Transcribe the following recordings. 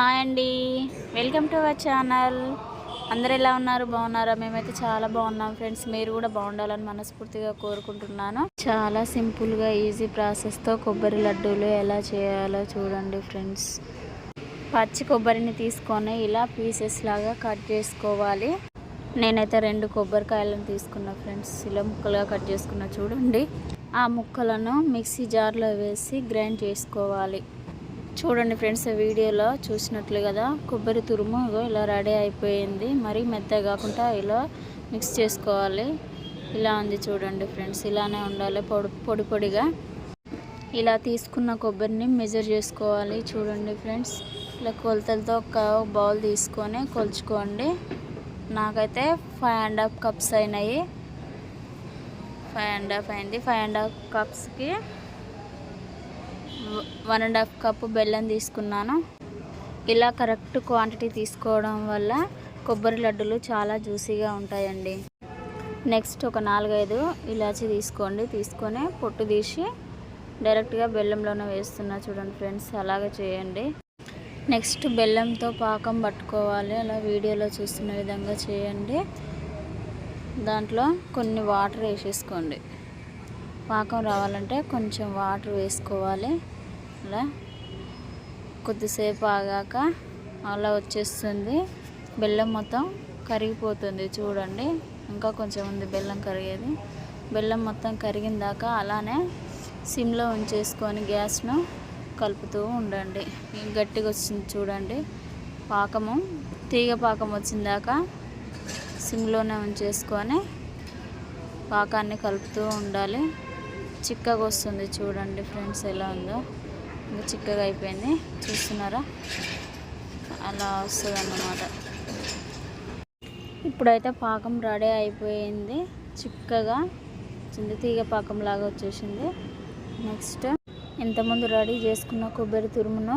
Hi అండి. Welcome to our channel అందరు ఎలా ఉన్నారు? బాగున్నారా? మేమైతే చాలా బాగున్నాం ఫ్రెండ్స్. మీరు కూడా బాగుండాలని మనస్ఫూర్తిగా కోరుకుంటున్నాను. చాలా సింపుల్గా ఈజీ ప్రాసెస్తో కొబ్బరి లడ్డూలు ఎలా చేయాలో చూడండి ఫ్రెండ్స్. పచ్చి కొబ్బరిని తీసుకొని ఇలా పీసెస్ లాగా కట్ చేసుకోవాలి. నేనైతే రెండు కొబ్బరికాయలను తీసుకున్నా ఫ్రెండ్స్. ఇలా ముక్కలుగా కట్ చేసుకున్నా చూడండి. ఆ ముక్కలను మిక్సీ జార్లో వేసి గ్రైండ్ చేసుకోవాలి. చూడండి ఫ్రెండ్స్ వీడియోలో చూసినట్లు కదా కొబ్బరి తురుము ఇలా రెడీ అయిపోయింది. మరీ మెత్తగా కాకుండా ఇలా మిక్స్ చేసుకోవాలి. ఇలా ఉంది చూడండి ఫ్రెండ్స్ ఇలానే ఉండాలి పొడి పొడి పొడిగా. ఇలా తీసుకున్న కొబ్బరిని మెజర్ చేసుకోవాలి చూడండి ఫ్రెండ్స్. ఇలా కొలతలతో ఒక బౌల్ తీసుకొని కొలుచుకోండి. నాకైతే ఫైవ్ అండ్ హాఫ్ కప్స్ అయినాయి. ఫైవ్ అండ్ హాఫ్ అయింది. ఫైవ్ అండ్ హాఫ్ కప్స్కి వన్ అండ్ హాఫ్ కప్పు బెల్లం తీసుకున్నాను. ఇలా కరెక్ట్ క్వాంటిటీ తీసుకోవడం వల్ల కొబ్బరి లడ్డులు చాలా జ్యూసీగా ఉంటాయండి. నెక్స్ట్ ఒక నాలుగైదు ఇలాచి తీసుకోండి. తీసుకొని పొట్టు తీసి డైరెక్ట్గా బెల్లంలోనే వేస్తున్నా చూడండి ఫ్రెండ్స్ అలాగే చేయండి. నెక్స్ట్ బెల్లంతో పాకం పట్టుకోవాలి. అలా వీడియోలో చూస్తున్న విధంగా చేయండి. దాంట్లో కొన్ని వాటర్ వేసేసుకోండి. పాకం రావాలంటే కొంచెం వాటర్ వేసుకోవాలి. అలా కొద్దిసేపు ఆగాక అలా వచ్చేస్తుంది. బెల్లం మొత్తం కరిగిపోతుంది చూడండి. ఇంకా కొంచెం ఉంది బెల్లం కరిగేది. బెల్లం మొత్తం కరిగిన దాకా అలానే సిమ్లో ఉంచేసుకొని గ్యాస్ను కలుపుతూ ఉండండి. గట్టిగా వచ్చింది చూడండి. పాకము తీగ పాకం వచ్చిందాక సిమ్లోనే ఉంచేసుకొని పాకాన్ని కలుపుతూ ఉండాలి. చిక్కగా వస్తుంది చూడండి ఫ్రెండ్స్ ఎలా ఉందో. ఇంకా చిక్కగా అయిపోయింది. చూస్తున్నారా? అలా వస్తుంది అన్నమాట ఇప్పుడైతే పాకం రెడీ అయిపోయింది. చిక్కగా చిన్న తీగ పాకం లాగా వచ్చేసింది. నెక్స్ట్ ఇంతకుముందు రెడీ చేసుకున్న కొబ్బరి తురుమును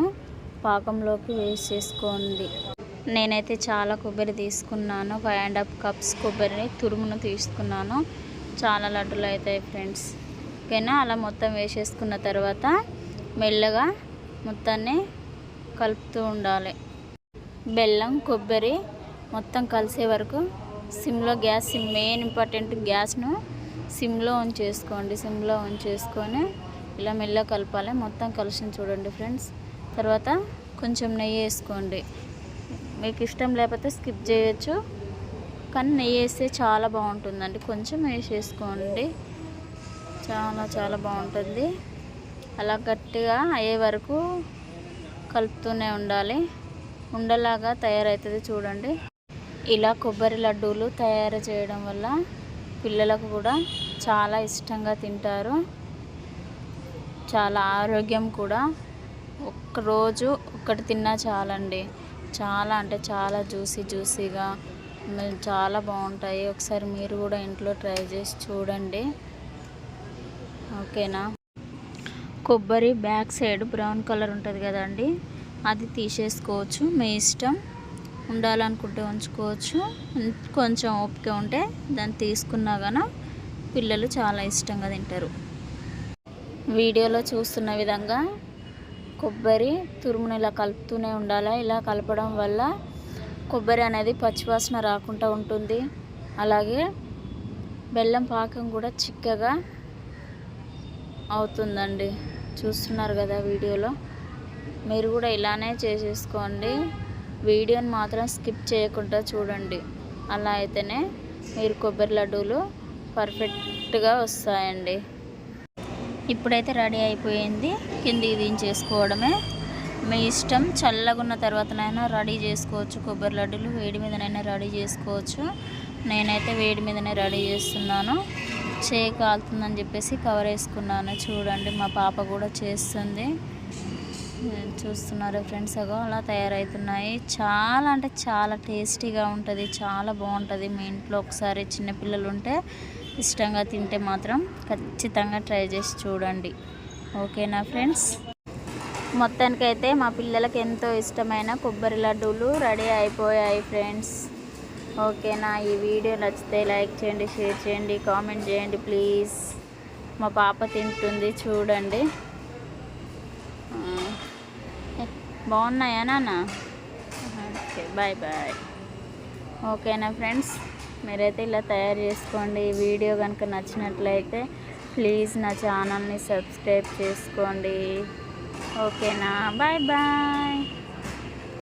పాకంలోకి వేసి చేసుకోండి. నేనైతే చాలా కొబ్బరి తీసుకున్నాను. ఫైవ్ అండ్ హాఫ్ కప్స్ కొబ్బరిని తురుమును తీసుకున్నాను. చాలా లడ్డులు అవుతాయి ఫ్రెండ్స్. ఓకేనా? అలా మొత్తం వేసేసుకున్న తర్వాత మెల్లగా మొత్తాన్ని కలుపుతూ ఉండాలి. బెల్లం కొబ్బరి మొత్తం కలిసే వరకు సిమ్లో గ్యాస్ మెయిన్ ఇంపార్టెంట్ గ్యాస్ను సిమ్లో ఉంచేసుకోండి సిమ్లో ఉంచేసుకొని ఇలా మెల్ల కలపాలి. మొత్తం కలిసి చూడండి ఫ్రెండ్స్. తర్వాత కొంచెం నెయ్యి వేసుకోండి. మీకు ఇష్టం లేకపోతే స్కిప్ చేయొచ్చు కానీ నెయ్యి వేస్తే చాలా బాగుంటుందండి. కొంచెం వేసేసుకోండి. చాలా చాలా బాగుంటుంది. అలా గట్టిగా అయ్యే వరకు కలుపుతూనే ఉండాలి. ఉండలాగా తయారవుతుంది చూడండి. ఇలా కొబ్బరి లడ్డూలు తయారు చేయడం వల్ల పిల్లలకు కూడా చాలా ఇష్టంగా తింటారు. చాలా ఆరోగ్యం కూడా. ఒక్కరోజు ఒక్కటి తిన్నా చాలండి. చాలా అంటే చాలా జ్యూసీ జ్యూసీగా చాలా బాగుంటాయి. ఒకసారి మీరు కూడా ఇంట్లో ట్రై చేసి చూడండి. ఓకేనా? కొబ్బరి బ్యాక్ సైడ్ బ్రౌన్ కలర్ ఉంటుంది కదండి అది తీసేసుకోవచ్చు. మీ ఇష్టం ఉండాలనుకుంటే ఉంచుకోవచ్చు. కొంచెం ఓపిక ఉంటే దాన్ని తీసుకున్నా కానీ పిల్లలు చాలా ఇష్టంగా తింటారు. వీడియోలో చూస్తున్న విధంగా కొబ్బరి తురుమును ఇలా కలుపుతూనే ఉండాలి? ఇలా కలపడం వల్ల కొబ్బరి అనేది పచ్చివాసన రాకుండా ఉంటుంది. అలాగే బెల్లం పాకం కూడా చిక్కగా అవుతుందండి. చూస్తున్నారు కదా వీడియోలో. మీరు కూడా ఇలానే చేసేసుకోండి. వీడియోని మాత్రం స్కిప్ చేయకుండా చూడండి. అలా అయితేనే మీరు కొబ్బరి లడ్డూలు పర్ఫెక్ట్గా వస్తాయండి. ఇప్పుడైతే రెడీ అయిపోయింది. కిందికి దించేసుకోవడమే. మీ ఇష్టం చల్లగున్న తర్వాతనైనా రెడీ చేసుకోవచ్చు. కొబ్బరి లడ్డూలు వేడి మీదనైనా రెడీ చేసుకోవచ్చు. నేనైతే వేడి మీదనే రెడీ చేస్తున్నాను. చేయి కాలుతుందని చెప్పేసి కవర్ వేసుకున్నాను. చూడండి మా పాప కూడా చేస్తుంది. చూస్తున్నారు ఫ్రెండ్స్? అగో అలా తయారవుతున్నాయి చాలా అంటే చాలా టేస్టీగా ఉంటుంది. చాలా బాగుంటుంది. మీ ఇంట్లో ఒకసారి చిన్నపిల్లలు ఉంటే ఇష్టంగా తింటే మాత్రం ఖచ్చితంగా ట్రై చేసి చూడండి. ఓకేనా ఫ్రెండ్స్? మొత్తానికైతే మా పిల్లలకి ఎంతో ఇష్టమైన కొబ్బరి లడ్డూలు రెడీ అయిపోయాయి ఫ్రెండ్స్. ఓకేనా? ఈ వీడియో నచ్చితే లైక్ చేయండి షేర్ చేయండి కామెంట్ చేయండి ప్లీజ్. మా పాప తింటుంది చూడండి. బాగున్నాయా నాన్న? Okay bye bye. ఓకేనా ఫ్రెండ్స్? మీరైతే ఇలా తయారు చేసుకోండి. ఈ వీడియో కనుక నచ్చినట్లయితే ప్లీజ్ నా ఛానల్ని సబ్స్క్రైబ్ చేసుకోండి. ఓకేనా? Bye bye.